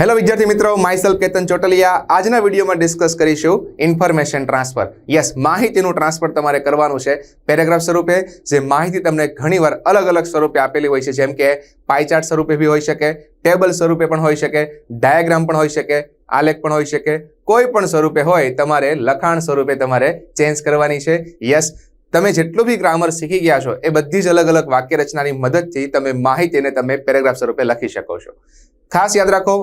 Hello વિદ્યાર્થી મિત્રો. Myself Ketan Chotaliya. આજના વિડીયોમાં ડિસ્કસ કરીશું ઇન્ફોર્મેશન ટ્રાન્સફર યસ માહિતીનું ટ્રાન્સફર તમારે કરવાનું છે. પેરેગ્રાફ સ્વરૂપે, જે માહિતી તમને ઘણીવાર અલગ અલગ સ્વરૂપે આપેલી હોય છે, જેમ કે પાઇચાર્ટ સ્વરૂપે બી હોઈ શકે ટેબલ સ્વરૂપે પણ હોઈ શકે ડાયાગ્રામ પણ હોઈ શકે, આલેખ પણ હોઈ શકે. કોઈ પણ સ્વરૂપે હોય, તમારે લખાણ સ્વરૂપે તમારે ચેન્જ કરવાની છે. યસ તમે જેટલું બી ગ્રામર શીખી ગયા છો, એ બધી જ અલગ અલગ વાક્ય રચનાની મદદથી તમે માહિતીને તમે પેરેગ્રાફ સ્વરૂપે લખી શકો છો. ખાસ યાદ રાખો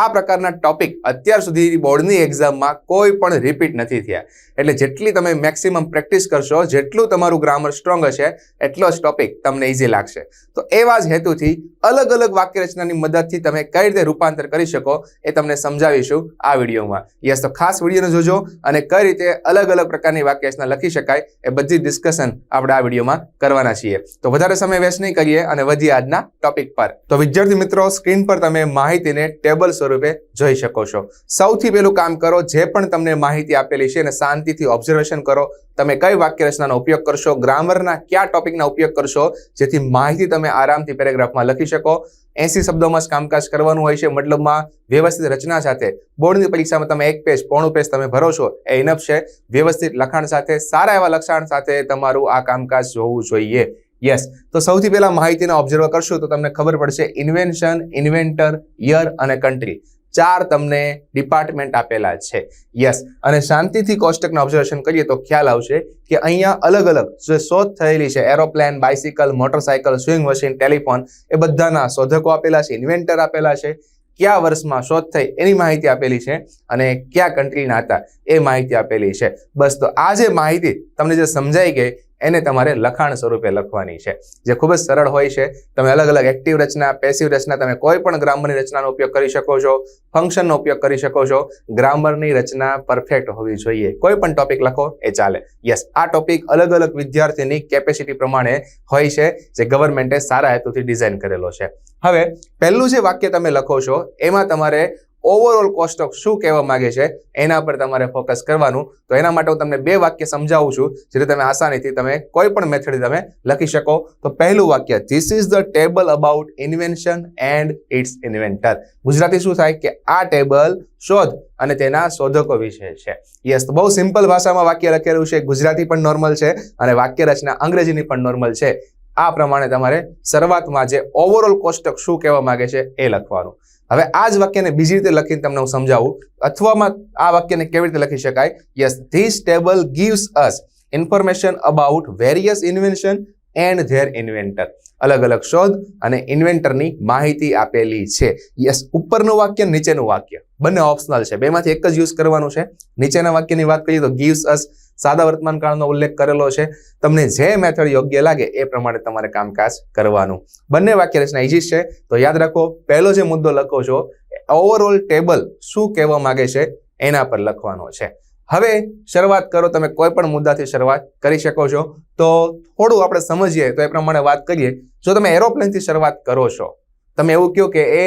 આ પ્રકારના ટોપિક અત્યાર સુધી બોર્ડની એક્ઝામમાં કોઈ પણ રિપીટ નથી થયા. એટલે જેટલી તમે મેક્સિમમ પ્રેક્ટિસ કરશો, જેટલું તમારું ગ્રામર સ્ટ્રોંગ હશે, એટલો જ ટોપિક તમને ઇઝી લાગશે. તો એવા જ હેતુથી અલગ અલગ વાક્યરચનાની મદદથી તમે કઈ રીતે રૂપાંતર કરી શકો એ તમને સમજાવીશું આ વિડીયોમાં. યસ તો ખાસ વિડીયોને જોજો અને કઈ રીતે અલગ અલગ પ્રકારની વાક્ય રચના લખી શકાય એ બધી ડિસ્કશન આપણે આ વિડીયોમાં કરવાના છીએ. તો વધારે સમય વેસ્ટ નહીં કરીએ અને વધીએ આજના ટોપિક પર. તો વિદ્યાર્થી મિત્રો સ્ક્રીન પર તમે માહિતીને ટેબલ સ્વરૂપે જોઈ શકો છો. સૌથી પહેલું કામ કરો, જે પણ તમને માહિતી આપેલી છે એને શાંતિથી ઓબ્ઝર્વેશન કરો. તમે કઈ વાક્ય રચનાનો ઉપયોગ કરશો, ગ્રામરના કયા ટોપિકના ઉપયોગ કરશો, જેથી માહિતી તમે આરામથી પેરેગ્રાફમાં લખી શકો. એસી શબ્દોમાં જ કામકાજ કરવાનું હોય છે મતલબમાં વ્યવસ્થિત રચના સાથે. બોર્ડની પરીક્ષામાં તમે એક પેજ પોણું પેજ તમે ભરો છો, એ ઇનફ છે. વ્યવસ્થિત લખાણ સાથે, સારા એવા લખાણ સાથે તમારું આ કામકાજ જોવું જોઈએ. યસ તો સૌથી પહેલા માહિતીને ઓબ્ઝર્વ કરશો તો તમને ખબર પડશે ઇન્વેન્શન ઇન્વેન્ટર યર અને કન્ટ્રી ચાર તમને ડિપાર્ટમેન્ટ આપેલા છે. યસ અને શાંતિથી કોષ્ટકના ઓબ્ઝર્વેશન કરીએ તો ખ્યાલ આવશે કે અહીંયા અલગ અલગ જે શોધ થયેલી છે aeroplane bicycle motorcycle sewing machine telephone એ બધાના શોધકો આપેલા છે ઇન્વેન્ટર આપેલા છે. કયા વર્ષમાં શોધ થઈ એની માહિતી આપેલી છે અને કયા કન્ટ્રીના હતા એ માહિતી આપેલી છે. બસ તો આ જે માહિતી તમને જે સમજાઈ ગઈ એને તમારે લખાણ સ્વરૂપે લખવાની છે. જે ખૂબ જ સરળ હોય છે. તમે અલગ અલગ એક્ટિવ રચના પેસિવ રચના તમે કોઈ પણ ગ્રામરની રચનાનો ઉપયોગ કરી શકો છો ફંક્શનનો ઉપયોગ કરી શકો છો. ગ્રામરની રચના પરફેક્ટ હોવી જોઈએ. કોઈ પણ ટોપિક લખો, એ ચાલે. યસ આ ટોપિક અલગ અલગ વિદ્યાર્થીની કેપેસિટી પ્રમાણે હોય છે, જે ગવર્મેન્ટે સારા હેતુથી ડિઝાઇન કરેલો છે. હવે, પહેલું જે વાક્ય તમે લખો છો, એમાં તમારે ઓવરઓલ કોસ્ટ ઓફ શું કહેવા માંગે છે, એના પર તમારે ફોકસ કરવાનું. તો એના માટે હું તમને બે વાક્ય સમજાવું છું જેથી તમે આસાનીથી તમે કોઈ પણ મેથડ તમે લખી શકો. તો પહેલું વાક્ય this is the table about invention and its inventor Gujarati શું થાય કે, આ ટેબલ શોધ અને તેના શોધકો વિશે છે. યસ બહુ સિમ્પલ ભાષામાં વાક્ય લખેલું છે, ગુજરાતી પણ નોર્મલ છે અને વાક્ય રચના અંગ્રેજીની પણ નોર્મલ છે. આ પ્રમાણે તમારે શરૂઆતમાં જે ઓવરઓલ કોષ્ટક શું કહેવા માંગે છે, એ લખવાનું. હવે આ જ વાક્યને બીજી રીતે લખીને તમને હું સમજાવું. અથવામાં આ વાક્યને કેવી રીતે લખી શકાય? Yes this table gives us information about various invention and their inventor અલગ અલગ શોધ અને ઇન્વેન્ટરની માહિતી આપેલી છે. યસ ઉપરનું વાક્ય, નીચેનું વાક્ય. બંને ઓપ્શનલ છે. બેમાંથી એક જ યુઝ કરવાનું છે. નીચેના વાક્યની વાત કરીએ તો ગીવ્સ અસ સાદા વર્તમાન કાળનો ઉલ્લેખ કરેલો છે. તમને જે મેથડ યોગ્ય લાગે એ પ્રમાણે તમારે કામકાજ કરવાનું. બંને વાક્ય રચના ઇઝી છે. તો યાદ રાખો, પહેલો જે મુદ્દો લખો છો ઓવરઓલ ટેબલ શું કહેવા માંગે છે, એના પર લખવાનો છે. હવે શરૂઆત કરો, તમે કોઈ પણ મુદ્દાથી શરૂઆત કરી શકો છો. તો થોડું આપણે સમજીએ, તો એ પ્રમાણે વાત કરીએ. જો તમે એરોપ્લેનથી શરૂઆત કરો છો, તમે એવું કહો કે એ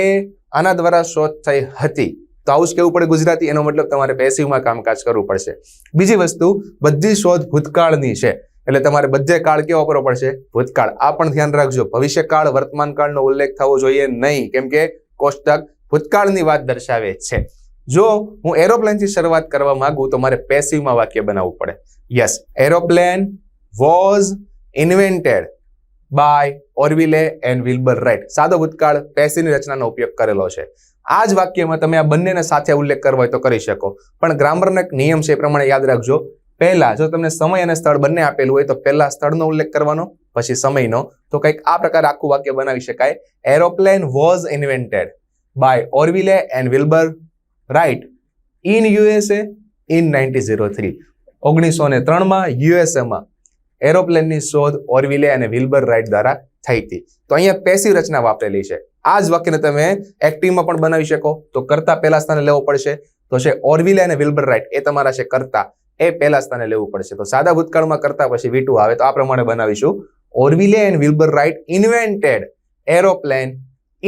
આના દ્વારા શોધ થઈ હતી, તો આવું જ કેવું પડે ગુજરાતી, એનો મતલબ તમારે પેસિવમાં કામકાજ કરવું પડશે. બીજી વસ્તુ, બધી શોધ ભૂતકાળની છે, એટલે તમારે બધે કાળ કેવો કરવો પડશે? ભૂતકાળ. આ પણ ધ્યાન રાખજો. ભવિષ્યકાળ વર્તમાન કાળનો ઉલ્લેખ થવો જોઈએ નહીં, કેમ કે કોષ્ટક ભૂતકાળની વાત દર્શાવે છે. જો હું એરોપ્લેનથી શરૂઆત કરવા માંગુ તો મારે પેસિવમાં વાક્ય બનાવવું પડે. Yes aeroplane was invented by Orville and Wilbur Wright સાદો ભૂતકાળ પેસિવની રચનાનો ઉપયોગ કરેલો છે. આ જ વાક્યમાં તમે આ બંનેને સાથે ઉલ્લેખ કરવો હોય તો કરી શકો. પણ ગ્રામરનો એક નિયમ છે એ પ્રમાણે યાદ રાખજો. પહેલા, જો તમને સમય અને સ્થળ બંને આપેલું હોય તો પહેલા સ્થળનો ઉલ્લેખ કરવાનો, પછી સમયનો. તો કંઈક આ પ્રકાર આખું વાક્ય બનાવી શકાય. Aeroplane was invented by Orville and Wilbur Wright in USA in ninety zero three ઓગણીસો ને ત્રણમાં યુએસએમાં એરોપ્લેનની શોધ ઓરવિલે અને વિલ્બર રાઇટ દ્વારા થઈ હતી. તો અહીંયા પેસિવ રચના વાપરેલી છે. આ જ વાક્યને તમે એક્ટિવમાં પણ બનાવી શકો. તો કરતા પહેલા સ્થાને લેવો પડશે. તો છે ઓરવિલે અને વિલ્બર રાઇટ. એ તમારા છે કરતા. એ પહેલા સ્થાને લેવું પડશે. તો સાદા ભૂતકાળમાં કરતા પછી વીટુ આવે. તો આ પ્રમાણે બનાવીશું. Orville and Wilbur Wright invented aeroplane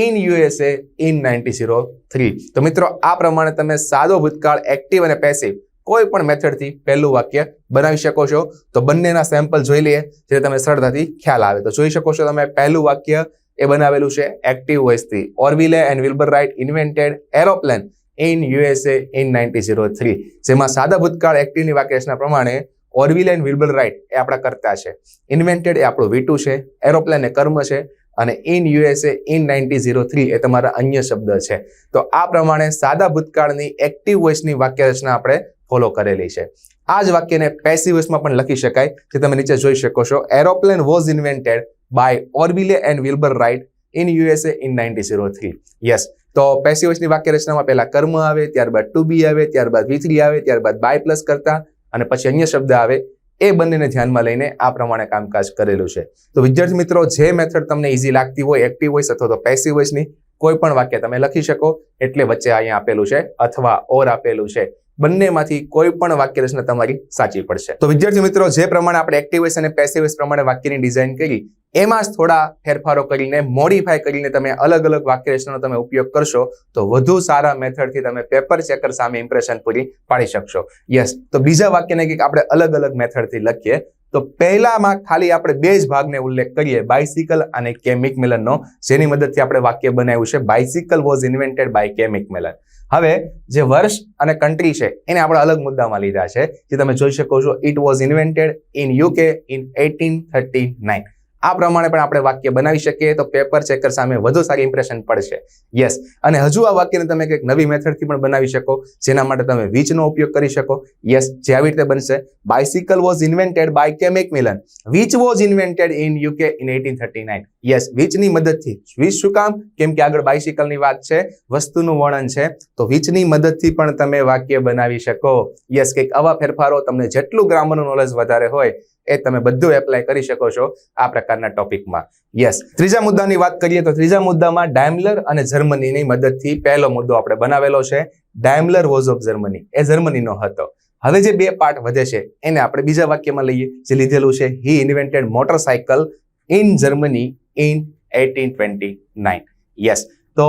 in USA in ninety zero three તો મિત્રો, આ પ્રમાણે તમે સાદો ભૂતકાળ એક્ટિવ અને પેસિવ કોઈ પણ મેથડથી પહેલું વાક્ય બનાવી શકો છો. તો બંનેના સેમ્પલ જોઈ લઈએ, જેથી તમે સરળતાથી ખ્યાલ આવે. તો જોઈ શકો છો તમે પહેલું વાક્ય એ બનાવેલું છે active વોઇસથી Orville and Wilbur Wright invented aeroplane in USA in ninety zero three જેમાં સાદા ભૂતકાળ એક્ટિવની વાક્યરચના પ્રમાણે ઓર્વિલ એન્ડ વિલ્બર રાઇટ એ આપણા કરતા છે. ઇન્વેન્ટેડ એ આપણું વીટુ છે. એરોપ્લેન એ કર્મ છે. અને in USA in ninety zero three એ તમારા અન્ય શબ્દ છે. તો આ પ્રમાણે સાદા ભૂતકાળની એક્ટિવ વોઇસની વાક્યરચના આપણે ફોલો કરેલી છે. આ જ વાક્યને પેસિવ વોઇસમાં પણ લખી શકાય, જે તમે નીચે જોઈ શકો છો. Aeroplane was invented by ઓર્બિલે and Wilbur Wright in USA in ninety zero three yes તો પેસિવ વોઇસની વાક્યરચનામાં પહેલા કર્મ આવે, ત્યારબાદ ટુ બી આવે, ત્યારબાદ વી થ્રી આવે, ત્યારબાદ બાય પ્લસ કરતા, અને પછી અન્ય શબ્દ આવે એ બંનેને ધ્યાનમાં લઈને આ પ્રમાણે કામકાજ કરેલું છે. તો વિદ્યાર્થી મિત્રો, જે મેથડ તમને ઇઝી લાગતી હોય એક્ટિવ વોઇસ અથવા તો પેસિવ વોઇસની કોઈ પણ વાક્ય તમે લખી શકો. એટલે વચ્ચે અહીંયા આપેલું છે, અથવા ઓર આપેલું છે. બંનેમાંથી કોઈ પણ વાક્ય રચના તમારી સાચી પડશે. તો વિદ્યાર્થી મિત્રો, જે પ્રમાણે આપણે એક્ટિવ અને પેસિવ પ્રમાણે વાક્યની ડિઝાઇન કરી એમાં જ થોડા ફેરફારો કરીને મોડિફાય કરીને તમે અલગ અલગ વાક્ય રચનાનો તમે ઉપયોગ કરશો, તો વધુ સારા મેથડથી તમે પેપર ચેકર સામે ઇમ્પ્રેશન પૂરી પાડી શકશો. યસ તો બીજા વાક્યને કંઈક આપણે અલગ અલગ મેથડથી લખીએ. તો પહેલામાં ખાલી આપણે બે જ ભાગને ઉલ્લેખ કરીએ બાઇસિકલ અને કેમિક મિલનનો જેની મદદથી આપણે વાક્ય બનાવ્યું છે bicycle was invented by Kemik Milan. હવે, જે વર્ષ અને કન્ટ્રી છે, એને આપણે અલગ મુદ્દામાં લીધા છે. જે તમે જોઈ શકો છો it was invented in UK in eighteen thirty nine આ પ્રમાણે પણ આપણે વાક્ય બનાવી શકીએ. તો પેપર ચેકર સામે વધુ સારી ઇમ્પ્રેશન પડશે. યસ અને હજુ આ વાક્યને તમે કંઈક નવી મેથડથી પણ બનાવી શકો, જેના માટે તમે વીચનો ઉપયોગ કરી શકો. યસ જે આવી રીતે બનશે. Bicycle was invented by Macmillan which was invented in UK in eighteen thirty nine yes વીચની મદદથી. વીચ શું કામ? કેમ કે આગળ બાઇસિકલની વાત છે, વસ્તુનું વર્ણન છે. તો વીચની મદદથી પણ તમે વાક્ય બનાવી શકો. યસ કંઈક આવા ફેરફારો તમને જેટલું ગ્રામરનું નોલેજ વધારે હોય એ તમે બધું એપ્લાય કરી શકો છો આ પ્રકારના ટોપિકમાં. યસ ત્રીજા મુદ્દાની વાત કરીએ તો ત્રીજા મુદ્દામાં ડાયમલર અને જર્મનીની મદદથી પહેલો મુદ્દો આપણે બનાવેલો છે. ડાયમલર વોઝ ઓફ જર્મની એ જર્મનીનો હતો. હવે જે બે પાર્ટ વધે છે, એને આપણે બીજા વાક્યમાં લઈએ. જે લીધેલું છે he invented motorcycle in Germany in eighteen twenty nine yes તો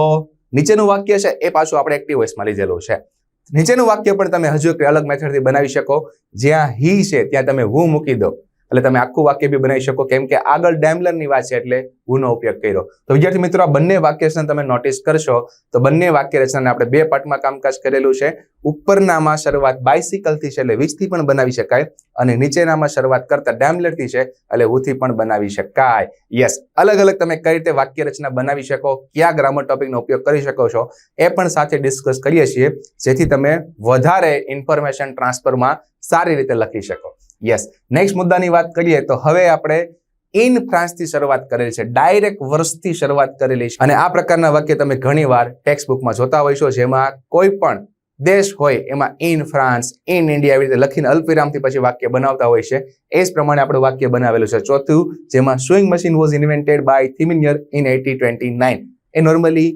નીચેનું વાક્ય છે, એ પાછું આપણે એક્ટિવ વોઇસમાં લીધેલું છે. નીચેનું વાક્ય પણ તમે હજુ એક અલગ મેથડથી બનાવી શકો. જ્યાં હી છે, ત્યાં તમે હું મૂકી દો. એટલે તમે આખું વાક્ય બી બનાવી શકો. કેમ કે આગળ ડેમલરની વાત છે એટલે હુનો ઉપયોગ કર્યો. તો વિદ્યાર્થી મિત્રો, આ બંને વાક્ય રચના તમે નોટિસ કરશો, તો બંને વાક્ય રચનાને આપણે બે પાર્ટમાં કામકાજ કરેલું છે. ઉપરનામાં શરૂઆત બાઇસિકલથી છે એટલે વીજથી પણ બનાવી શકાય અને નીચેનામાં શરૂઆત કરતા ડેમલરથી છે એટલે હુથી પણ બનાવી શકાય. યસ અલગ અલગ તમે કઈ રીતે વાક્ય રચના બનાવી શકો, કયા ગ્રામર ટોપિકનો ઉપયોગ કરી શકો છો, એ પણ સાથે ડિસ્કસ કરીએ છીએ. જેથી તમે વધારે ઇન્ફોર્મેશન ટ્રાન્સફરમાં સારી રીતે લખી શકો. યસ નેક્સ્ટ મુદ્દાની વાત કરીએ તો હવે આપણે ઇન ફ્રાન્સથી શરૂઆત કરેલી છે. ડાયરેક્ટ વર્ષથી શરૂઆત કરેલી છે. અને આ પ્રકારના વાક્ય તમે ઘણીવાર ટેક્સ્ટ બુકમાં જોતા હોય છો, જેમાં કોઈ પણ દેશ હોય એમાં ઇન ફ્રાન્સ ઇન ઇન્ડિયા એવી રીતે લખીને અલ્પવિરામથી પછી વાક્ય બનાવતા હોય છે. એ જ પ્રમાણે આપણે વાક્ય બનાવેલું છે. ચોથું, જેમાં sewing machine was invented by Thimonnier in eighty twenty nine A normally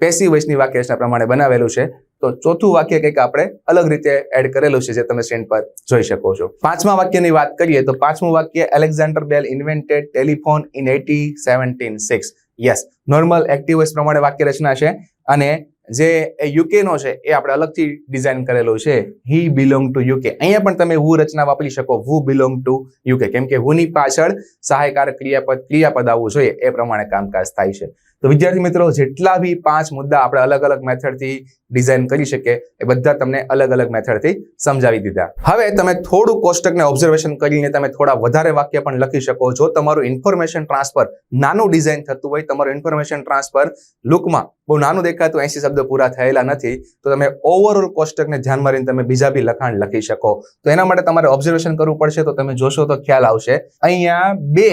passive વોઇસની વાક્ય રચના પ્રમાણે બનાવેલું છે. તો ચોથું વાક્ય કંઈક આપણે અલગ રીતે એડ કરેલું છે જે તમે સ્ક્રીન પર જોઈ શકો છો. પાંચમા વાક્યની વાત કરીએ તો પાંચમું વાક્ય Alexander Bell invented telephone in eighty seventeen six yes normal active પ્રમાણે વાક્ય રચના છે અને જે યુકેનો છે એ આપણે અલગથી ડિઝાઇન કરેલું છે. હી બિલોંગ ટુ યુકે અહીંયા પણ તમે હુ રચના વાપરી શકો. વુ બિલોંગ ટુ યુકે કેમ કે હુની પાછળ સહાયકારક ક્રિયાપદ ક્રિયાપદ આવવું જોઈએ એ પ્રમાણે કામકાજ થાય છે. તો વિદ્યાર્થી મિત્રો, જેટલા બી પાંચ મુદ્દા આપણે અલગ અલગ મેથડથી ડિઝાઇન કરી શકીએ, એ બધા તમને અલગ અલગ મેથડથી સમજાવી દીધા. હવે તમે થોડું કોષ્ટકને ઓબ્ઝર્વેશન કરીને તમે થોડા વધારે વાક્ય પણ લખી શકો જો તમારું ઇન્ફોર્મેશન ટ્રાન્સફર નાનું ડિઝાઇન થતું હોય, તમારું ઇન્ફોર્મેશન ટ્રાન્સફર લુકમાં બહુ નાનું દેખાતું એસી શબ્દ પૂરા થયેલા નથી. તો તમે ઓવરઓલ કોષ્ટકને ધ્યાનમાં રહીને તમે બીજા બી લખાણ લખી શકો. તો એના માટે તમારે ઓબ્ઝર્વેશન કરવું પડશે, તો તમે જોશો તો ખ્યાલ આવશે. અહીંયા બે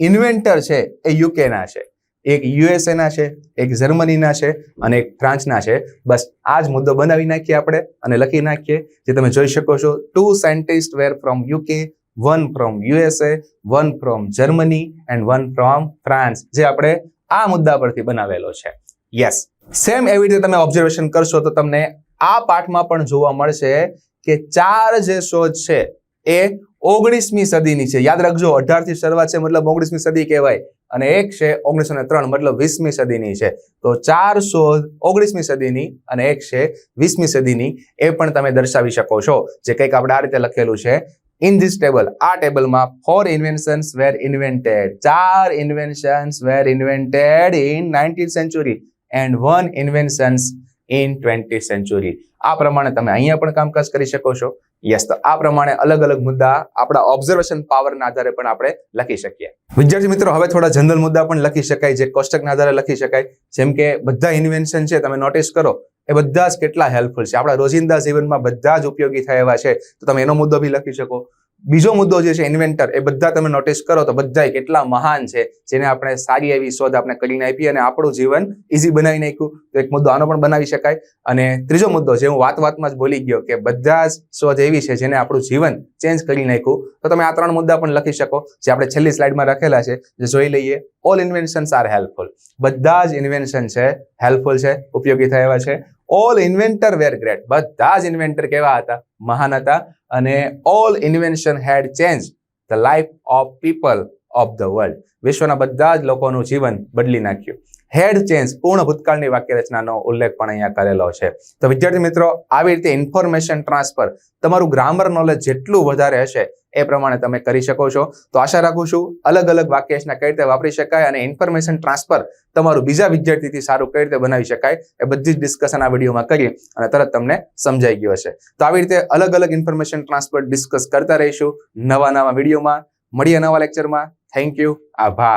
ઇન્વેન્ટર છે, એ યુકેના છે. એક યુએસએના છે, એક જર્મનીના છે અને એક ફ્રાન્સના છે. બસ, આ જ મુદ્દો બનાવી નાખીએ આપણે અને લખી નાખીએ જે તમે જોઈ શકો છો. Two scientist were from UK one from USA one from Germany and one from France જે આપણે આ મુદ્દા પરથી બનાવેલો છે. યસ સેમ એવી રીતે તમે ઓબ્ઝર્વેશન કરશો તો તમને આ પાઠમાં પણ જોવા મળશે કે ચાર જે શોધ છે એ ઓગણીસમી સદીની છે. યાદ રાખજો, અઢારથી શરૂઆત છે, મતલબ ઓગણીસમી સદી કહેવાય. અને એક છે ઓગણીસો ને ત્રણ, મતલબ વીસમી સદીની છે. તો ચાર શોધ ઓગણીસમી સદીની અને એક છે વીસમી સદીની એ પણ તમે દર્શાવી શકો છો. જે કંઈક આપણે આ રીતે લખેલું છે ઇન ધીસ ટેબલ આ ટેબલમાં ફોર ઇન્વેન્શન્સ વેર ઇન્વેન્ટેડ ચાર inventions were invented in nineteen century and one inventions in twenty century આ પ્રમાણે તમે અહીંયા પણ કામકાજ કરી શકો છો. યસ તો આ પ્રમાણે અલગ અલગ મુદ્દા આપણા ઓબ્ઝર્વેશન પાવરના આધારે પણ આપણે લખી શકીએ. વિદ્યાર્થી મિત્રો, હવે થોડા જનરલ મુદ્દા પણ લખી શકાય જે કોષ્ટકના આધારે લખી શકાય. જેમ કે બધા ઇન્વેન્શન છે, તમે નોટિસ કરો, એ બધા જ કેટલા હેલ્પફુલ છે. આપણા રોજિંદા જીવનમાં બધા જ ઉપયોગી થાય છે. તો તમે એનો મુદ્દો બી લખી શકો. બીજો મુદ્દો જે છે ઇન્વેન્ટર એ બધા તમે નોટિસ કરો તો બધા કેટલા મહાન છે, જેને આપણે સારી એવી શોધ આપણે કરીને આપી અને આપણું જીવન ઇઝી બનાવી નાખ્યું. તો એક મુદ્દો આનો પણ બનાવી શકાય. અને ત્રીજો મુદ્દો જે હું વાત વાતમાં જ બોલી ગયો કે બધા જ શોધ એવી છે, જેને આપણું જીવન ચેન્જ કરી નાખ્યું. તો તમે આ ત્રણ મુદ્દા પણ લખી શકો, જે આપણે છેલ્લી સ્લાઇડમાં રાખેલા છે. જે જોઈ લઈએ ઓલ ઇન્વેન્શન્સ આર હેલ્પફુલ બધા જ ઇન્વેન્શન છે હેલ્પફુલ છે, ઉપયોગી થયા છે. ઓલ ઇન્વેન્ટર વેર ગ્રેટ બધા જ ઇન્વેન્ટર કેવા હતા? મહાન હતા. અને all invention had change the life of people of the world વિશ્વના બધા જ લોકોનું જીવન બદલી નાખ્યું. હેડ ચેન્જ પૂર્ણ ભૂતકાળની વાક્ય રચનાનો ઉલ્લેખ પણ અહીંયા કરેલો છે. તો વિદ્યાર્થી મિત્રો, આવી રીતે ઇન્ફોર્મેશન ટ્રાન્સફર તમારું ગ્રામર નોલેજ જેટલું વધારે હશે એ પ્રમાણે તમે કરી શકો છો. તો આશા રાખું છું અલગ અલગ વાક્યાંશના કઈ રીતે વાપરી શકાય અને ઇન્ફોર્મેશન ટ્રાન્સફર તમારું બીજા વિદ્યાર્થીથી સારું કઈ રીતે બનાવી શકાય એ બધી જ ડિસ્કશન આ વિડીયોમાં કરી અને તરત તમને સમજાઈ ગયું હશે. તો આવી રીતે અલગ અલગ ઇન્ફોર્મેશન ટ્રાન્સફર ડિસ્કસ કરતા રહીશું નવા નવા વિડીયોમાં મળીએ નવા લેક્ચરમાં થેન્ક યુ આભાર.